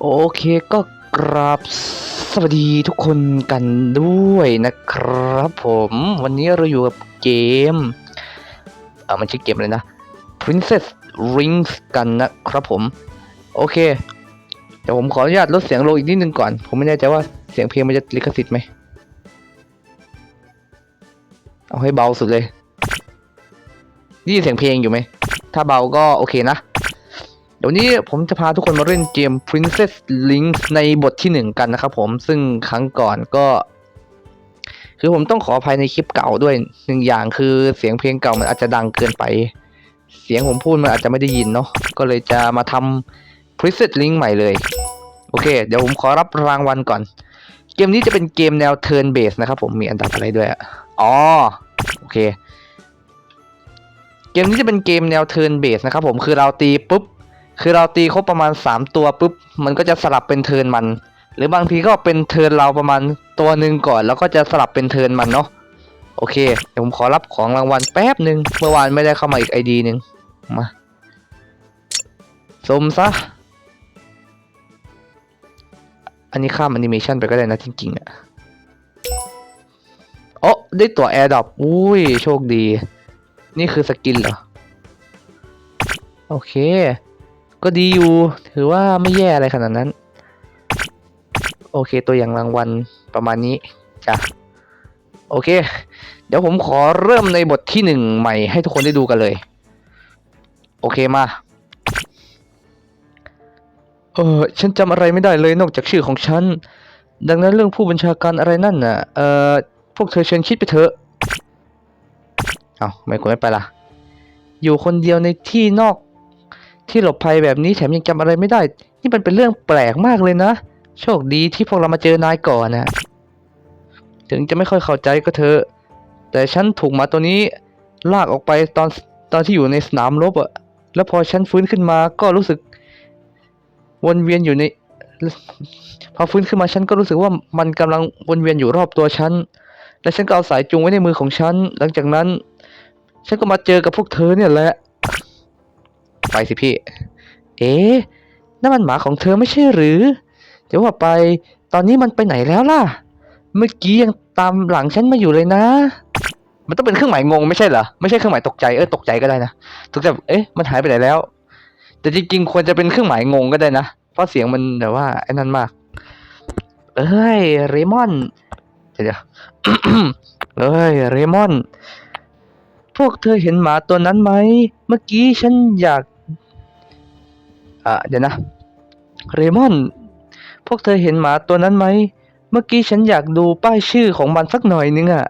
โอเคก็กราบสวัสดีทุกคนกันด้วยนะครับผมวันนี้เราอยู่กับเกมเออมันชื่อเกมอะไรนะ Princess Rings กันนะครับผม โอเคเดี๋ยวผมขออนุญาตลดเสียงลงอีกนิดนึงก่อน ผมไม่แน่ใจว่าเสียงเพลงมันจะลิขสิทธิ์ไหมเอาให้เบาสุดเลยยินี่เสียงเพลงอยู่ไหม ถ้าเบาก็โอเคนะ เดี๋ยวนี้ผมจะพาทุกคนมาเล่นเกม Princess Link ในบทที่หนึ่งกันนะครับผมซึ่งครั้งก่อนก็ คือผมต้องขออภัยในคลิปเก่าด้วยหนึ่งอย่างคือเสียงเพลงเก่ามันอาจจะดังเกินไป เสียงผมพูดมันอาจจะไม่ได้ยินเนาะก็เลยจะมาทำ Princess Link ใหม่เลย โอเค เดี๋ยวผมขอรับรางวัลก่อน เกมนี้จะเป็นเกมแนว Turn base นะครับผมมีอันดับอะไรด้วยอ๋อโอเค เกมนี้จะเป็นเกมแนว Turn base นะครับผมคือเราตีปุ๊บ คือเราตีครบประมาณ 3 ตัวปุ๊บมันก็จะสลับเป็นเทิร์นมัน หรือบางทีก็เป็นเทิร์นเราประมาณตัวหนึ่งก่อน แล้วก็จะสลับเป็นเทิร์นมันเนาะโอเคเดี๋ยวผมขอรับของรางวัลแป๊บหนึ่งเมื่อวานไม่ได้เข้ามาอีกไอดีหนึ่งมาสมซะ อันนี้ข้ามแอนิเมชันไปก็ได้นะจริงๆอะโอ้ได้ตัวแอร์ดอปอุ้ย โชคดี นี่คือสกินเหรอ โอเค ก็ดีอยู่ ถือว่าไม่แย่อะไรขนาดนั้น โอเคตัวอย่างรางวัลประมาณนี้จ้ะโอเค เดี๋ยวผมขอเริ่มในบทที่หนึ่งใหม่ให้ทุกคนได้ดูกันเลย โอเคมา เออฉันจำอะไรไม่ได้เลยนอกจากชื่อของฉัน ดังนั้นเรื่องผู้บัญชาการอะไรนั่นน่ะ เออพวกเธอเชิญคิดไปเถอะ เอาไม่ควรไม่ไปละอยู่คนเดียวในที่นอก ที่หลบภัยแบบนี้แถมยังจำอะไรไม่ได้ นี่มันเป็นเรื่องแปลกมากเลยนะ โชคดีที่พวกเรามาเจอนายก่อนนะ ถึงจะไม่ค่อยเข้าใจก็เถอะ แต่ฉันถูกหมาตัวนี้ ลากออกไปตอนตอนที่อยู่ในสนามรบอะแล้วพอฉันฟื้นขึ้นมาก็รู้สึก วนเวียนอยู่ใน พอฟื้นขึ้นมาฉันก็รู้สึกว่ามันกำลังวนเวียนอยู่รอบตัวฉัน และฉันก็เอาสายจูงไว้ในมือของฉัน หลังจากนั้น ฉันก็มาเจอกับพวกเธอเนี่ยแหละ ไปสิพี่ เอ๊ะนั่นมันหมาของเธอไม่ใช่หรือ จะว่าไปตอนนี้มันไปไหนแล้วล่ะ เมื่อกี้ยังตามหลังฉันมาอยู่เลยนะ มันต้องเป็นเครื่องหมายงงไม่ใช่เหรอ ไม่ใช่เครื่องหมายตกใจ เออตกใจก็ได้นะ ตกใจแบบเอ๊ะ มันหายไปไหนแล้ว แต่จริงๆควรจะเป็นเครื่องหมายงงก็ได้นะ เพราะเสียงมันแบบว่าไอ้นั่นมาก เอ้ย เรมอน เดี๋ยวเอ้ย เรมอน พวกเธอเห็นหมาตัวนั้นไหม เมื่อกี้ฉันอยาก อะเดี๋ยวนะ เรมอน พวกเธอเห็นหมาตัวนั้นไหม เมื่อกี้ฉันอยากดูป้ายชื่อของมันสักหน่อยนึงอะ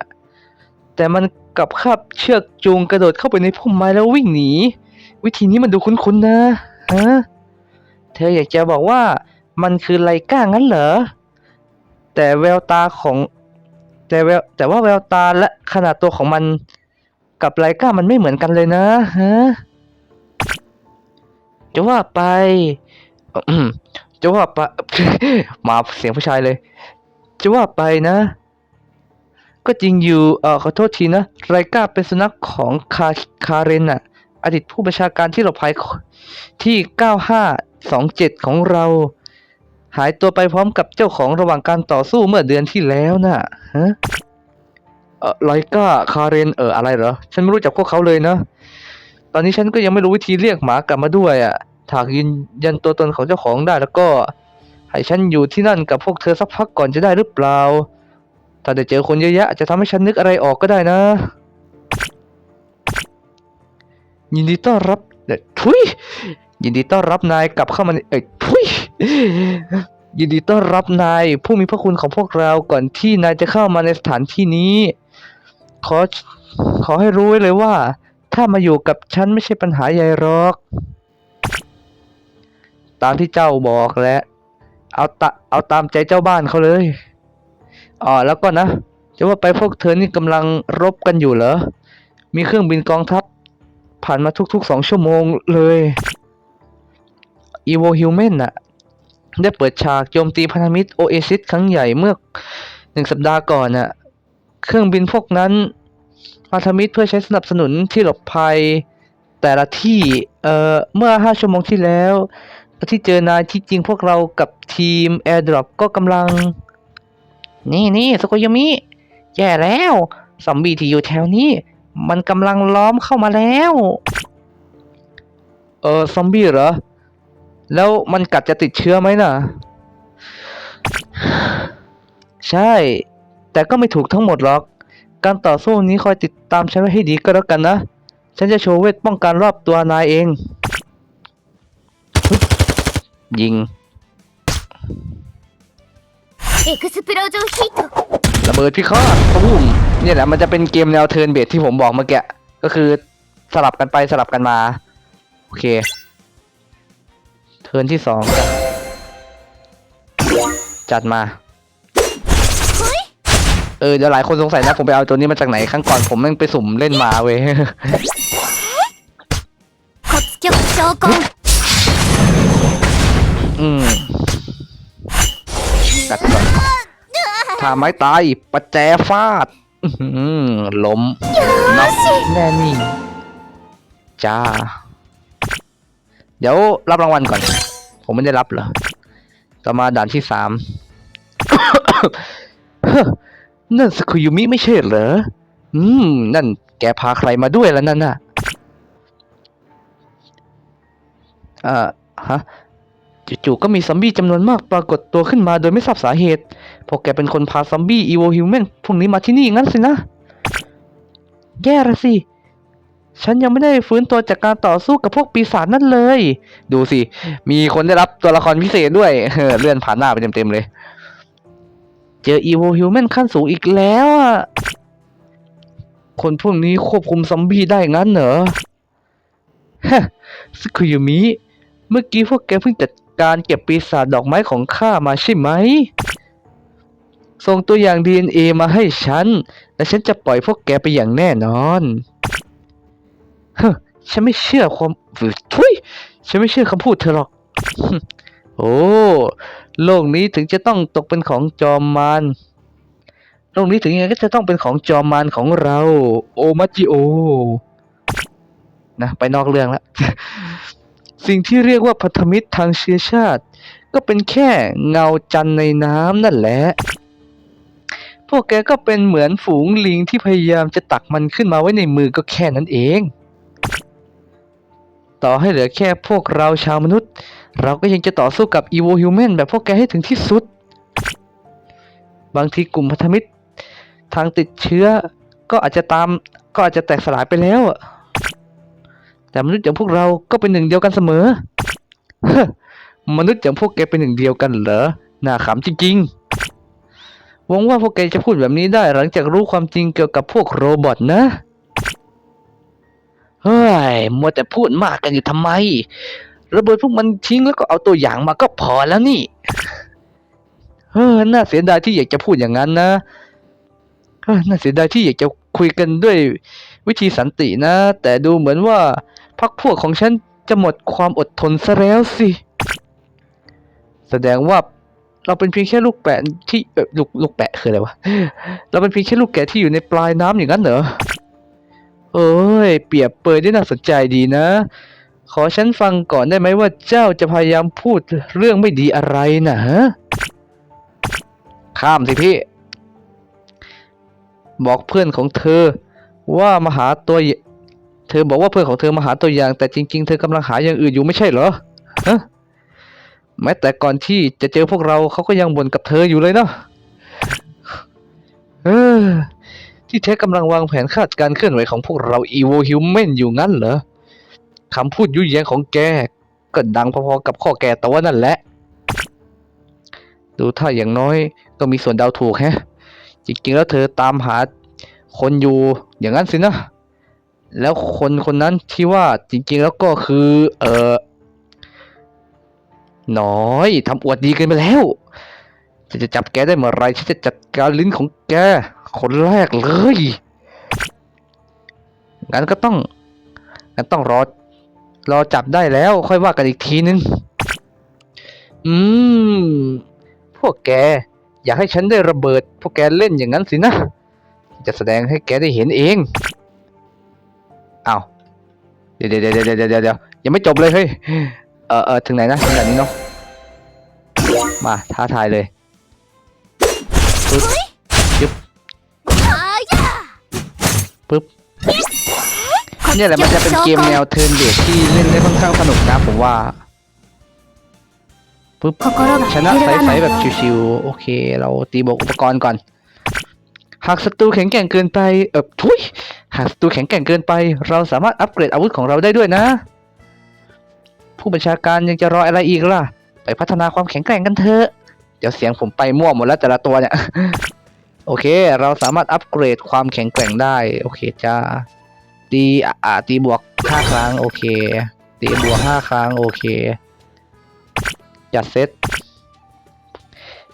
แต่มันกลับคาบเชือกจูงกระโดดเข้าไปในพุ่มไม้แล้ววิ่งหนี วิธีนี้มันดูคุ้นๆนะฮะเธออยากจะบอกว่ามันคือไลก้างั้นเหรอ แต่แววตาของ แต่แววแต่ว่าแววตาและขนาดตัวของมันกับไลก้ามันไม่เหมือนกันเลยนะฮะ จะว่าไปจะว่าไปมาเสียงผู้ชายเลย จะว่าไปนะ ก็จริงอยู่เออขอโทษทีนะไรก้าเป็นสุนัขของคาคาเรนน่ะอดีตผู้บัญชาการที่หลบภัยที่ 9527 ของเรา หายตัวไปพร้อมกับเจ้าของระหว่างการต่อสู้เมื่อเดือนที่แล้วน่ะฮะเออไลก้าคาเรนเอออะไรเหรอ ฉันไม่รู้จักพวกเขาเลยนะ อนนี้ฉันก็ยังไม่รู้วิธีเรียกหมากลับมาด้วยอะหากยืนยันตัวตนของเจ้าของได้แล้วก็ ให้ฉันอยู่ที่นั่นกับพวกเธอสักพักก่อนจะได้หรือเปล่า ถ้าได้เจอคนเยอะแยะอาจจะทำให้ฉันนึกอะไรออกก็ได้นะ ยินดีต้อนรับเอ่อทุยยินดีต้อนรับนายกลับเข้ามาในเอ้ยทุยยินดีต้อนรับนายผู้มีพระคุณของพวกเราก่อนที่นายจะเข้ามาในสถานที่นี้ ขอขอให้รู้ไว้เลยว่า ถ้ามาอยู่กับฉันไม่ใช่ปัญหาใหญ่หรอก ตามที่เจ้าบอกแหละเอาตะเอาตามใจเจ้าบ้านเขาเลยอ๋อแล้วก็นะ จะว่าไปพวกเธอนี่กำลังรบกันอยู่เหรอ มีเครื่องบินกองทัพ ผ่านมาทุกๆสองชั่วโมงเลย Evo Human น่ะ ได้เปิดฉากโจมตีพันธมิตรโอเอซิสครั้งใหญ่เมื่อหนึ่งสัปดาห์ก่อนน่ะ เครื่องบินพวกนั้น พันธมิตรเพื่อใช้สนับสนุนที่หลบภัยแต่ละที่เอ่อเมื่อห้าชั่วโมงที่แล้วที่เจอนายที่จริงพวกเรากับทีม AirDrop ก็กำลัง นี่นี่สโกยามิ แย่แล้วซอมบี้ที่อยู่แถวนี้ มันกำลังล้อมเข้ามาแล้ว เออซอมบี้เหรอ แล้วมันกัดจะติดเชื้อไหมน่ะ ใช่ แต่ก็ไม่ถูกทั้งหมดหรอก การต่อสู้นี้คอยติดตามฉันไว้ให้ดีก็แล้วกันนะ ฉันจะโชว์เวทป้องกันรอบตัวนายเอง ยิง エクスプロージョンヒート ระเบิดพิฆาตตุ้มเนี่ยแหละมันจะเป็นเกมแนวเทิร์นเบสที่ผมบอกเมื่อกี้ก็คือสลับกันไปสลับกันมา โอเค เทิร์นที่สองจัดมา เออเดี๋ยวหลายคนสงสัยนะ ผมไปเอาตัวนี้มาจากไหนครั้งก่อนผมแม่งไปสุ่มเล่นมาเว้ย 骨曲召唤 อืมตัดก่อนถ้าไม้ตายประแจฟาด อื้อหือล้มน็อกแน่นิ่งจ้า เดี๋ยวรับรางวัลก่อน ผมไม่ได้รับเหรอ ต่อมาด่านที่สาม เฮ้อ นั่นสคุยุมิไม่ใช่เหรอ อืม นั่นแกพาใครมาด้วยแล้วนั่นน่ะอ่าฮะจู่ๆก็มีซอมบี้จำนวนมากปรากฏตัวขึ้นมาโดยไม่ทราบสาเหตุ พวกแกเป็นคนพาซอมบี้อีโวฮิวแมนพวกนี้มาที่นี่งั้นสินะ แย่ละสิ ฉันยังไม่ได้ฟื้นตัวจากการต่อสู้กับพวกปีศาจนั่นเลย ดูสิ มีคนได้รับตัวละครพิเศษด้วยเออเลื่อนผ่านหน้าไปเต็มๆเลย เจออีโวฮิวแมนขั้นสูงอีกแล้วอะ คนพวกนี้ควบคุมซอมบี้ได้งั้นเหรอ ฮะสคุยมิ เมื่อกี้พวกแกเพิ่งจัดการเก็บปีศาจดอกไม้ของข้ามาใช่ไหม ส่งตัวอย่าง DNA มาให้ฉัน และฉันจะปล่อยพวกแกไปอย่างแน่นอนฮ้อฉันไม่เชื่อความทุยฉันไม่เชื่อคำพูดเธอหรอก โอ้ โลกนี้ถึงจะต้องตกเป็นของจอมมารโลกนี้ถึงยังไงก็จะต้องเป็นของจอมมารของเรา โอมาจิโอ นะไปนอกเรื่องล้วสิ่งที่เรียกว่าพันธมิตรทางเชื้อชาติ ก็เป็นแค่เงาจันในน้ำนั่นแหละ พวกแกก็เป็นเหมือนฝูงลิงที่พยายามจะตักมันขึ้นมาไว้ในมือก็แค่นั้นเอง ต่อให้เหลือแค่พวกเราชาวมนุษย์ เราก็ยังจะต่อสู้กับอีโวฮิวแมนแบบพวกแกให้ถึงที่สุด บางทีกลุ่มพันธมิตร ทางติดเชื้อ ก็อาจจะตามก็อาจจะแตกสลายไปแล้วอะแต่มนุษย์อย่างพวกเราก็เป็นหนึ่งเดียวกันเสมอเฮ้อมนุษย์อย่างพวกแกเป็นหนึ่งเดียวกันเหรอน่าขำจริงๆหวังว่าพวกแกจะพูดแบบนี้ได้หลังจากรู้ความจริงเกี่ยวกับพวกโรบอทนะเฮ้ยมัวแต่พูดมากกันอยู่ทำไม ระเบิดพวกมันทิ้งแล้วก็เอาตัวอย่างมาก็พอแล้วนี่เฮ้อน่าเสียดายที่อยากจะพูดอย่างนั้นนะเฮ้อน่าเสียดายที่อยากจะคุยกันด้วยวิธีสันตินะ แต่ดูเหมือนว่าพักพวกของฉันจะหมดความอดทนซะแล้วสิ แสดงว่าเราเป็นเพียงแค่ลูกแปะที่เออลูกลูกแปะคืออะไรวะ เราเป็นเพียงแค่ลูกแกะที่อยู่ในปลายน้ำอย่างนั้นเหรอ เอ้ย เปรียบเปยได้น่าสนใจดีนะ ขอฉันฟังก่อนได้ไหมว่าเจ้าจะพยายามพูดเรื่องไม่ดีอะไรนะฮะ ข้ามสิพี่ บอกเพื่อนของเธอว่ามาหาตัว เธอบอกว่าเพื่อนของเธอมาหาตัวอย่าง แต่จริง ๆ เธอกำลังหาอย่างอื่นอยู่ไม่ใช่เหรอฮะแม้แต่ก่อนที่จะเจอพวกเราเขาก็ยังบ่นกับเธออยู่เลยเนาะเออที่แท้กำลังวางแผนคาดการเคลื่อนไหวของพวกเราอีโวฮิวแมนอยู่งั้นเหรอ คำพูดยุยแยงของแกก็ดังพอๆกับข้อแก่ตัวนั่นแหละ ดูถ้าอย่างน้อยก็มีส่วนเดาถูกแฮะ จริงๆแล้วเธอตามหาคนอยู่อย่างนั้นสินะ แล้วคนคนนั้นที่ว่าจริงๆแล้วก็คือ เออน้อยทำอวดดีกันไปแล้วจะจะจับแกได้เมื่อไรฉันจะจัดการลิ้นของแก คนแรกเลยงั้นก็ต้องงั้นต้องรอ รอจับได้แล้วค่อยว่ากันอีกทีนึง อืม พวกแก อยากให้ฉันได้ระเบิด พวกแกเล่นอย่างนั้นสินะ จะแสดงให้แกได้เห็นเอง เอาวเดี๋ยวเดี๋ยวเดี๋ยวเดี๋ยวเดี๋ยวเดี๋ยวยังไม่จบเลยเฮ้ย เออเออถึงไหนนะถึงไหนนี้เนาะ มาท้าทายเลยปึ๊บยึบあやปึ๊บ เนี่ยแหละมันจะเป็นเกมแนวเทิร์นเบสที่เล่นได้ค่อนข้างสนุกนะผมว่าปึ๊บชนะไฟแบบชิวๆโอเค เราตีบกอุปกรณ์ก่อน หากศัตรูแข็งแกร่งเกินไปเออทุยหากศัตรูแข็งแกร่งเกินไป เราสามารถอัปเกรดอาวุธของเราได้ด้วยนะ ผู้บัญชาการยังจะรออะไรอีกล่ะ ไปพัฒนาความแข็งแกร่งกันเถอะเดี๋ยวเสียงผมไปมั่วหมดแล้วแต่ละตัวเนี่ย โอเค เราสามารถอัปเกรดความแข็งแกร่งได้ โอเคจ้า ตีอ่าตีบวกห้าครั้งโอเค ตีบวกห้าครั้งโอเค จัดเซต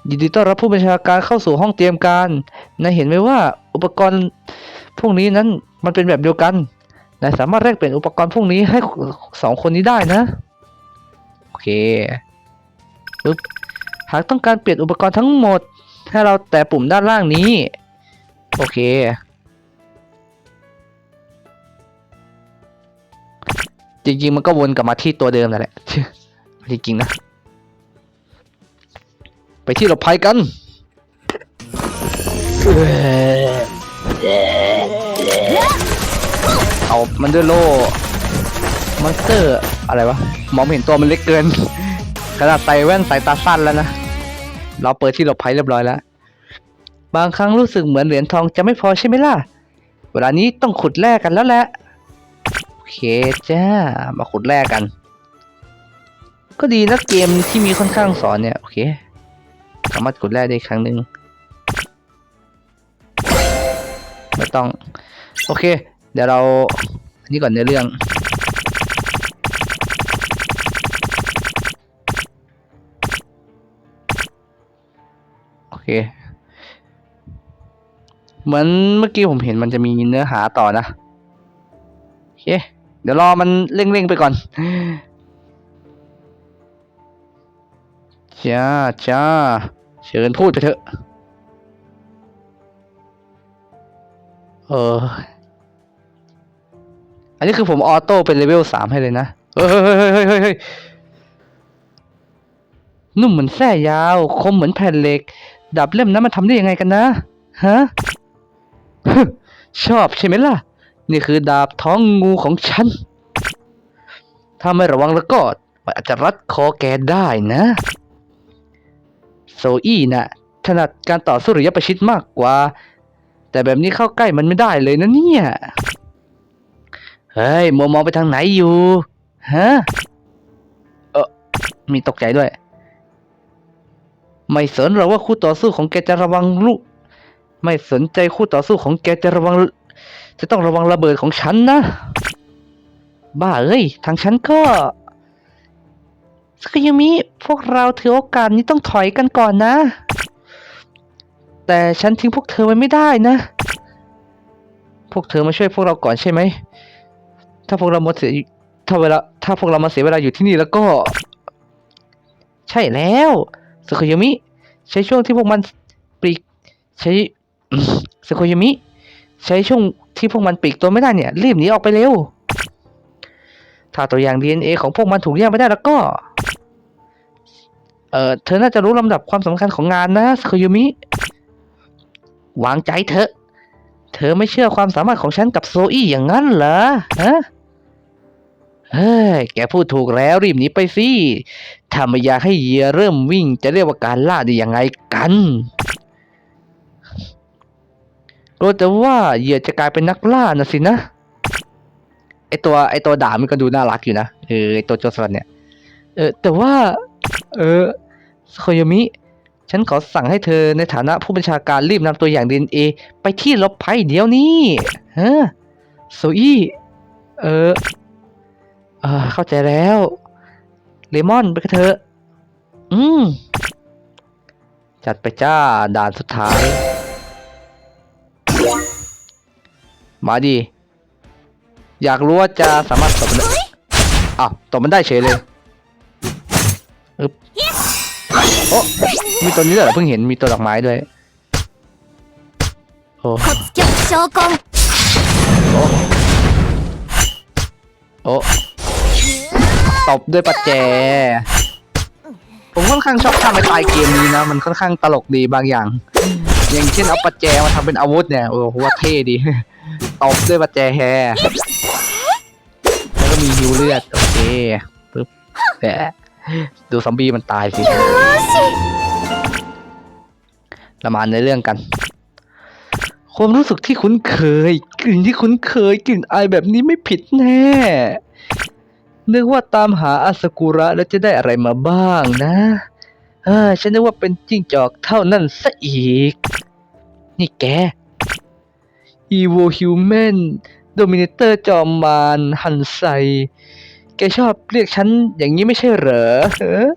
ยินดีต้อนรับผู้บัญชาการเข้าสู่ห้องเตรียมการนายเห็นไหมว่าอุปกรณ์พวกนี้นั้นมันเป็นแบบเดียวกันนายสามารถแลกเปลี่ยนอุปกรณ์พวกนี้ให้สองคนนี้ได้นะ โอเคปึ๊บหากต้องการเปลี่ยนอุปกรณ์ทั้งหมด ให้เราแตะปุ่มด้านล่างนี้ โอเค จริงๆมันก็วนกลับมาที่ตัวเดิมนั่นแหละจริงๆนะ ไปที่หลบภัยกันเอามันด้วยโล่มอนสเตอร์อะไรวะมองเห็นตัวมันเล็กเกินขนาดใส่แว่นสายตาสั้นแล้วนะเราเปิดที่หลบภัยเรียบร้อยแล้ว บางครั้งรู้สึกเหมือนเหรียญทองจะไม่พอใช่ไหมล่ะ เวลานี้ต้องขุดแลกกันแล้วแหละ เคจ้า มาขุดแลกกัน ก็ดีนะเกมที่มีค่อนข้างสอนเนี่ย โอเค สามารถกดแร่ได้ครั้งหนึ่งไม่ต้อง โอเค เดี๋ยวเราอันนี้ก่อนในเรื่องโอเคเหมือนเมื่อกี้ผมเห็นมันจะมีเนื้อหาต่อนะ โอเค เดี๋ยวรอมันเร่งๆไปก่อนจ้าจ้าเชิญพูดไปเถอะ เออ อันนี้คือผมออโต้เป็นเลเวลสามให้เลยนะ เฮ้ยเฮ้ยเฮ้ยเฮ้ยเฮ้ยนุ่มเหมือนแส้ยาว คมเหมือนแผ่นเหล็กดาบเล่มนั้นมันทำได้ยังไงกันนะ ฮะ ชอบใช่ไหมล่ะ นี่คือดาบท้องงูของฉัน ถ้าไม่ระวังแล้วก็มันอาจจะรัดคอแกได้นะ โซอี้น่ะถนัดการต่อสู้ระยะประชิดมากกว่า แต่แบบนี้เข้าใกล้มันไม่ได้เลยนะเนี่ย เฮ้ยมัวมองไปทางไหนอยู่ ฮะ เออมีตกใจด้วย ไม่สนหรอกว่าคู่ต่อสู้ของแกจะระวังลูก ไม่สนใจคู่ต่อสู้ของแกจะระวัง จะต้องระวังระเบิดของฉันนะ บ้าเอ้ย ทางฉันก็สกยามิพวกเราถือโอกาสนี้ต้องถอยกันก่อนนะ แต่ฉันทิ้งพวกเธอไว้ไม่ได้นะ พวกเธอมาช่วยพวกเราก่อนใช่ไหม ถ้าพวกเราหมาเสียถ้าเวลาถ้าพวกเรามาเสียเวลาอยู่ที่นี่แล้วก็ ใช่แล้วสโคยามิ ใช้ช่วงที่พวกมันปลีกใช้สโคยามิ ใช้ช่วง ที่พวกมันปีกตัวไม่ได้เนี่ย รีบหนีออกไปเร็ว ถ้าตัวอย่าง DNA ของพวกมันถูกแยกไม่ได้แล้วก็ เออเธอน่าจะรู้ลำดับความสำคัญของงานนะสโคยามิ วางใจเถอะ เธอไม่เชื่อความสามารถของฉันกับโซอี้อย่างนั้นเหรอฮะเฮ้ย แกพูดถูกแล้วรีบหนีไปสิ ถ้าไม่อยากให้เหยื่อเริ่มวิ่งจะเรียกว่าการล่าได้ยังไงกัน กลัวแต่ว่าเหยื่อจะกลายเป็นนักล่านะสินะไอตัวไอตัวด่ามันก็ดูน่ารักอยู่นะเออไอตัวโจรสลัดเนี่ยเออแต่ว่า เออโคโยมิ ฉันขอสั่งให้เธอในฐานะผู้บัญชาการรีบนำตัวอย่างดีเอไปที่ลบภัยเดี๋ยวนี้ฮะโซอี้เออเออเข้าใจแล้ว เลมอนไปกันเถอะ อืม จัดไปจ้าด่านสุดท้าย มาดี อยากรู้ว่าจะสามารถตบมันอ้าวตบมันได้เฉยเลยอึ๊บโอ้มีตัวนี้เหรอเพิ่งเห็นมีตัวดอกไม้ด้วยโอ้โอ้โอ้ตบด้วยปัจแจ ผมค่อนข้างชอบทำไอ้ตายเกมนี้นะ มันค่อนข้างตลกดีบางอย่าง อย่างเช่นเอาปัจแจมาทำเป็นอาวุธเนี่ย โอ้โหว่าเท่ดี ตบด้วยประแจแฮแล้วก็มีฮิวเลือดโอเคปึ๊บแต่ดูซอมบี้มันตายสิเรามานในเรื่องกัน ความรู้สึกที่คุ้นเคย กลิ่นที่คุ้นเคย กลิ่นอายแบบนี้ไม่ผิดแน่นึกว่าตามหาอาสกุระแล้วจะได้อะไรมาบ้างนะเออฉันนึกว่าเป็นจิ้งจอกเท่านั้นซะอีก นี่แก Evo Human Dominator จอมมารฮันไซ แกชอบเรียกฉันอย่างนี้ไม่ใช่เหรอเออ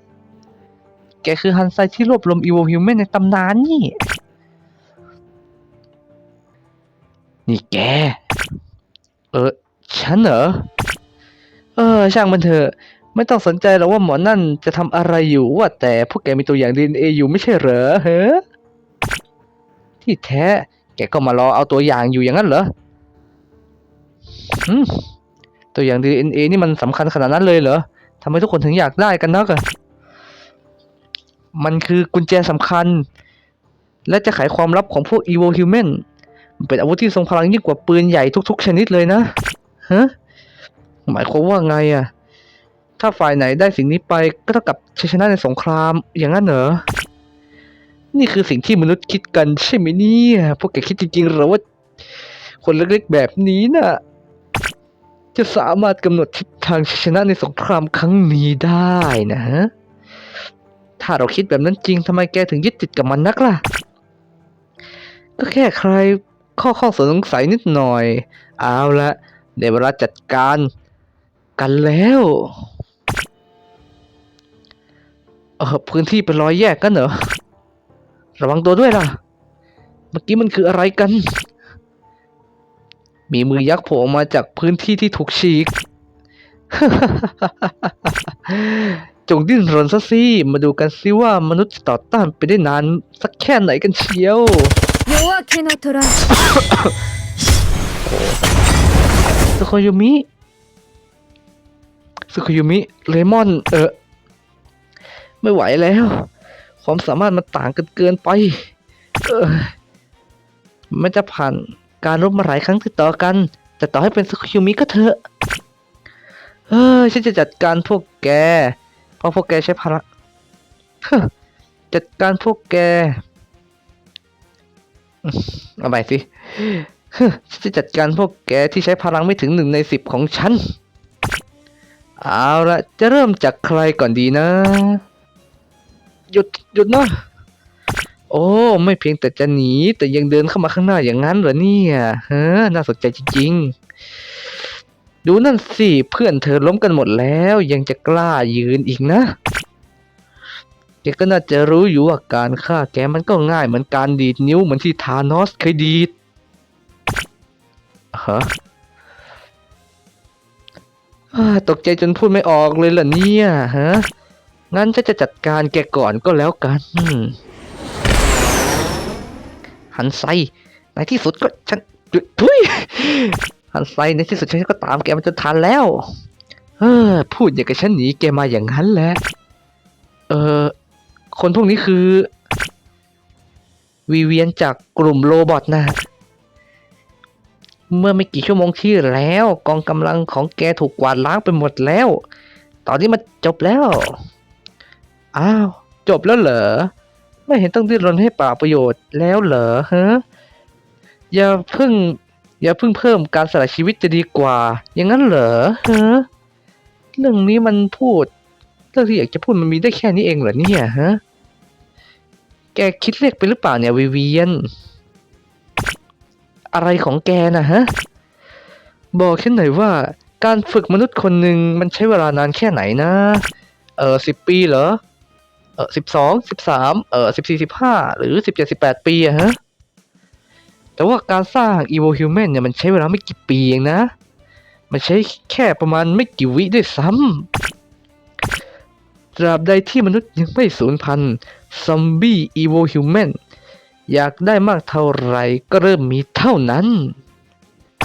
แกคือฮันไซที่รวบรวม Evo Human ในตำนานนี่ นี่แก เออ ฉันเหรอ เออ ช่างมันเถอะ ไม่ต้องสนใจหรอกว่าหมอนั่นจะทำอะไรอยู่ว่าแต่พวกแกมีตัวอย่าง DNA อยู่ไม่ใช่เหรอเฮ้ที่แท้ แกก็มารอเอาตัวอย่างอยู่อย่างนั้นเหรอตัวอย่าง DNA นี่มันสำคัญขนาดนั้นเลยเหรอทำไมทุกคนถึงอยากได้กันนักอะมันคือกุญแจสำคัญ และจะไขความลับของพวก Evil Human มันเป็นอาวุธที่ทรงพลังยิ่งกว่าปืนใหญ่ทุก ๆ ชนิดเลยนะฮะหมายความว่าไงอะถ้าฝ่ายไหนได้สิ่งนี้ไปก็เท่ากับชัยชนะในสงครามอย่างนั้นเหรอ นี่คือสิ่งที่มนุษย์คิดกันใช่ไหมเนี่ย พวกแกคิดจริงๆหรอว่า คนเล็กๆแบบนี้น่ะ จะสามารถกำหนดทิศทางชัยชนะในสงครามครั้งนี้ได้นะฮะ ถ้าเราคิดแบบนั้นจริงทำไมแกถึงยึดติดกับมันนักล่ะ ก็แค่ใครข้อข้องสงสัยนิดหน่อย เอาละเดี๋ยวเวลาจัดการกันแล้วเออพื้นที่เป็นรอยแยกกันเหรอ ระวังตัวด้วยล่ะ เมื่อกี้มันคืออะไรกัน มีมือยักษ์โผล่มาจากพื้นที่ที่ถูกฉีก จงดิ้นรนซะสิ มาดูกันสิว่ามนุษย์ต่อต้านไปได้นานสักแค่ไหนกันเชียวยูอาเคโนโทระสุโคยูมิสุโคยูมิ เลมอน เออ ไม่ไหวแล้ว ความสามารถมันต่างกันเกินไปเออมันจะผ่านการรบมาหลายครั้งติดต่อกัน แต่ต่อให้เป็นสุโคยุมิก็เถอะเออฉันจะจัดการพวกแก เพราะพวกแกใช้พลังจัดการพวกแก เอาใหม่สิฉันจะจัดการพวกแกที่ใช้พลังไม่ถึงหนึ่งในสิบของฉัน เอาละจะเริ่มจากใครก่อนดีนะ หยุดหยุดนะ โอ้ไม่เพียงแต่จะหนี แต่ยังเดินเข้ามาข้างหน้าอย่างนั้นเหรอเนี่ยฮะน่าสนใจจริงๆ ดูนั่นสิเพื่อนเธอล้มกันหมดแล้ว ยังจะกล้ายืนอีกนะแกก็น่าจะรู้อยู่ว่าการฆ่าแกมันก็ง่ายเหมือนการดีดนิ้วเหมือนที่ธานอสเคยดีดฮะตกใจจนพูดไม่ออกเลยล่ะเนี่ยฮะ งั้นฉันจะจัดการแกก่อนก็แล้วกัน หันไซในที่สุดก็ฉันทุยหันไซในที่สุดฉันก็ตามแกมาจนทันแล้ว เออ พูดอย่างกับฉันหนีแกมาอย่างนั้นแหละ เออ คนพวกนี้คือ วีเวียนจากกลุ่มโรบอทนะ เมื่อไม่กี่ชั่วโมงที่แล้ว กองกำลังของแกถูกกวาดล้างไปหมดแล้ว ตอนนี้มันจบแล้ว อ้าว จบแล้วเหรอ ไม่เห็นต้องดิ้นรนให้เปล่าประโยชน์แล้วเหรอฮะอย่าเพิ่ง อย่าเพิ่งเพิ่มการสละชีวิตจะดีกว่า อย่างนั้นเหรอฮะเรื่องนี้มันพูดเรื่องที่อยากจะพูดมันมีได้แค่นี้เองเหรอเนี่ยฮะแกคิดเล็กไปหรือเปล่าเนี่ยวิเวียน อะไรของแกนะฮะ บอกฉันหน่อยว่า การฝึกมนุษย์คนหนึ่งมันใช้เวลานานแค่ไหนนะ เออสิบปีเหรอ เออสิบสองสิบสามเออสิบสี่สิบห้าหรือสิบเจ็ดสิบแปดปีอะฮะ แต่ว่าการสร้าง Evo Human เนี่ยมันใช้เวลาไม่กี่ปีเองนะ มันใช้แค่ประมาณไม่กี่วิด้วยซ้ำตราบใดที่มนุษย์ยังไม่สูญพันธุ์ซอมบี้ Evo Human อยากได้มากเท่าไหร่ก็เริ่มมีเท่านั้น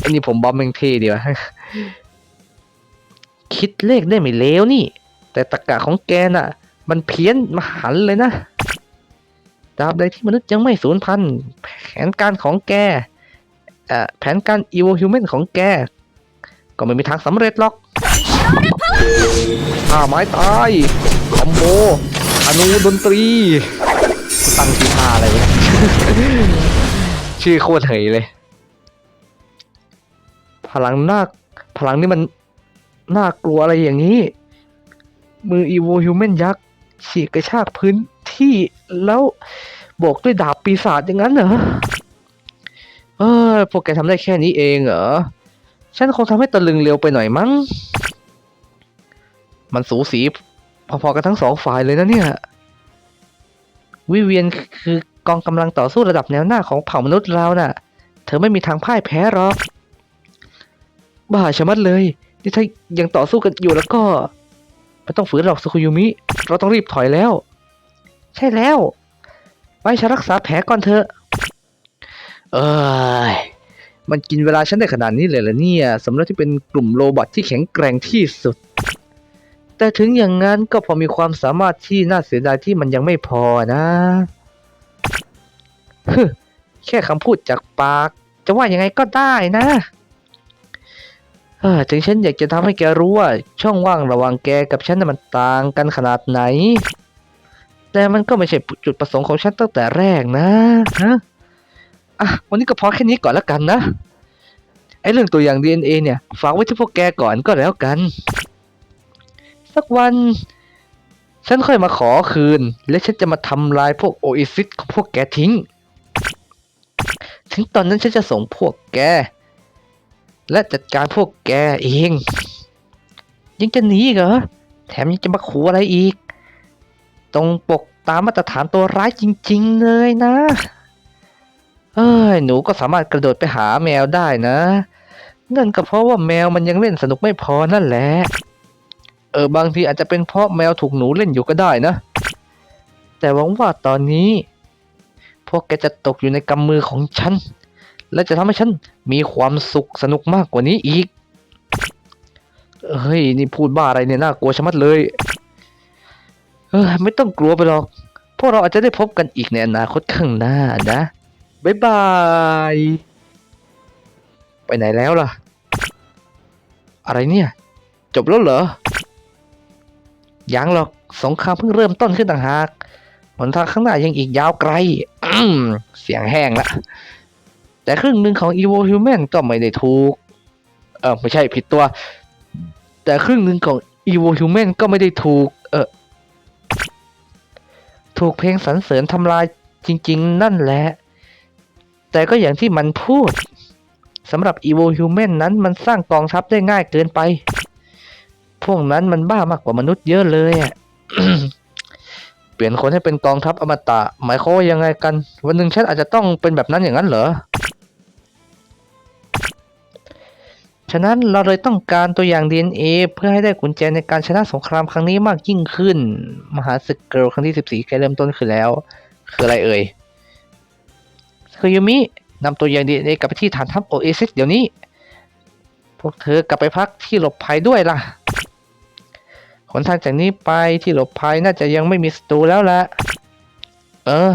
อันนี้ผมบอมแมงเท่ดีวะคิดเลขได้ไม่เลวนี่ แต่ตรกกะของแกน่ะ มันเพี้ยนมหันเลยนะตราบใดที่มนุษย์ยังไม่สูญพันธุ์ แผนการของแกแผนการ evil human ของแก ก็ไม่มีทางสำเร็จหรอกท่าไม้ตาย คอมโบ อนุดนตรีตั้งชื่อท่าอะไรวะชื่อโคตรเหยเลย พลังน่าพลังนี่มันน่ากลัวอะไรอย่างนี้ มืออีโวฮิวแมนยักษ์ ฉีกกระชากพื้นที่แล้วโบกด้วยดาบปีศาจอย่างนั้นเหรอ เออพวกแกทำได้แค่นี้เองเหรอ ฉันคงทำให้ตะลึงเร็วไปหน่อยมั้ง มันสูสีพอๆกันทั้งสองฝ่ายเลยนะเนี่ย วิเวียนคือกองกำลังต่อสู้ระดับแนวหน้าของเผ่ามนุษย์เราน่ะ เธอไม่มีทางพ่ายแพ้หรอกบ้าชะมัดเลย นี่ถ้ายังต่อสู้กันอยู่แล้วก็ ไม่ต้องฝืนหรอกสุคุยุมิ เราต้องรีบถอยแล้ว ใช่แล้วไว้ฉันรักษาแผลก่อนเถอะ เอ้ย มันกินเวลาฉันได้ขนาดนี้เลยเหรอเนี่ยสำหรับที่เป็นกลุ่มโรบอทที่แข็งแกร่งที่สุด แต่ถึงอย่างนั้นก็พอมีความสามารถที่น่าเสียดายที่มันยังไม่พอนะฮึแค่คำพูดจากปาก จะว่ายังไงก็ได้นะ ถึงฉันอยากจะทำให้แกรู้ว่า ช่องว่างระหว่างแกกับฉันน่ะมันต่างกันขนาดไหน แต่มันก็ไม่ใช่จุดประสงค์ของฉันตั้งแต่แรกนะฮะอะวันนี้ก็พอแค่นี้ก่อนแล้วกันนะไอ้เรื่องตัวอย่าง DNA เนี่ยฝากไว้ที่พวกแกก่อนก็แล้วกัน สักวัน ฉันค่อยมาขอคืน และฉันจะมาทำลายพวกโอเอซิสของพวกแกทิ้ง ถึงตอนนั้นฉันจะส่งพวกแก และจัดการพวกแกเอง ยังจะหนีเหรอ แถมยังจะมาขู่อะไรอีก ตรงปกตามมาตรฐานตัวร้ายจริง ๆ เลยนะ เอ้ย หนูก็สามารถกระโดดไปหาแมวได้นะ นั่นก็เพราะว่าแมวมันยังเล่นสนุกไม่พอนั่นแหละ เออบางทีอาจจะเป็นเพราะแมวถูกหนูเล่นอยู่ก็ได้นะ แต่หวังว่าตอนนี้ พวกแกจะตกอยู่ในกำมือของฉัน และจะทำให้ฉันมีความสุขสนุกมากกว่านี้อีก เฮ้ย นี่พูดบ้าอะไรเนี่ยน่ากลัวชะมัดเลยเออไม่ต้องกลัวไปหรอก พวกเราอาจจะได้พบกันอีกในอนาคตข้างหน้านะ บ๊ายบาย ไปไหนแล้วล่ะ อะไรเนี่ย จบแล้วเหรอ ยังหรอก สงครามเพิ่งเริ่มต้นขึ้นต่างหากหนทางข้างหน้ายังอีกยาวไกล เสียงแห้งละ แต่ครึ่งหนึ่งของ Evo Human ก็ไม่ได้ถูก เออไม่ใช่ผิดตัว แต่ครึ่งหนึ่งของ Evo Human ก็ไม่ได้ถูก เออถูกเพลงสรรเสริญทำลายจริง ๆ นั่นแหละ แต่ก็อย่างที่มันพูดสำหรับ Evo Human นั้นมันสร้างกองทัพได้ง่ายเกินไป พวกนั้นมันบ้ามากกว่ามนุษย์เยอะเลยอะเปลี่ยนคนให้เป็นกองทัพอมตะ หมายความว่ายังไงกัน วันหนึ่งฉันอาจจะต้องเป็นแบบนั้นอย่างนั้นเหรอ ฉะนั้นเราเลยต้องการตัวอย่าง DNA เพื่อให้ได้กุญแจในการชนะสงครามครั้งนี้มากยิ่งขึ้น มหาศึกเกิลครั้งที่ 14ใกล้เริ่มต้นขึ้นแล้ว คืออะไรเอ่ยคือยูมินำตัวอย่าง DNA กลับไปที่ฐานทัพโอเอซิสเดี๋ยวนี้ พวกเธอกลับไปพักที่หลบภัยด้วยล่ะหนทางจากนี้ไปที่หลบภัยน่าจะยังไม่มีศัตรูแล้วละเออ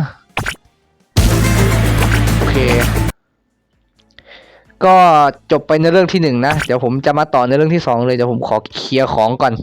โอเค ก็จบไปในเรื่องที่หนึ่งนะ เดี๋ยวผมจะมาต่อในเรื่องที่สองเลย เดี๋ยวผมขอเคลียร์ของก่อน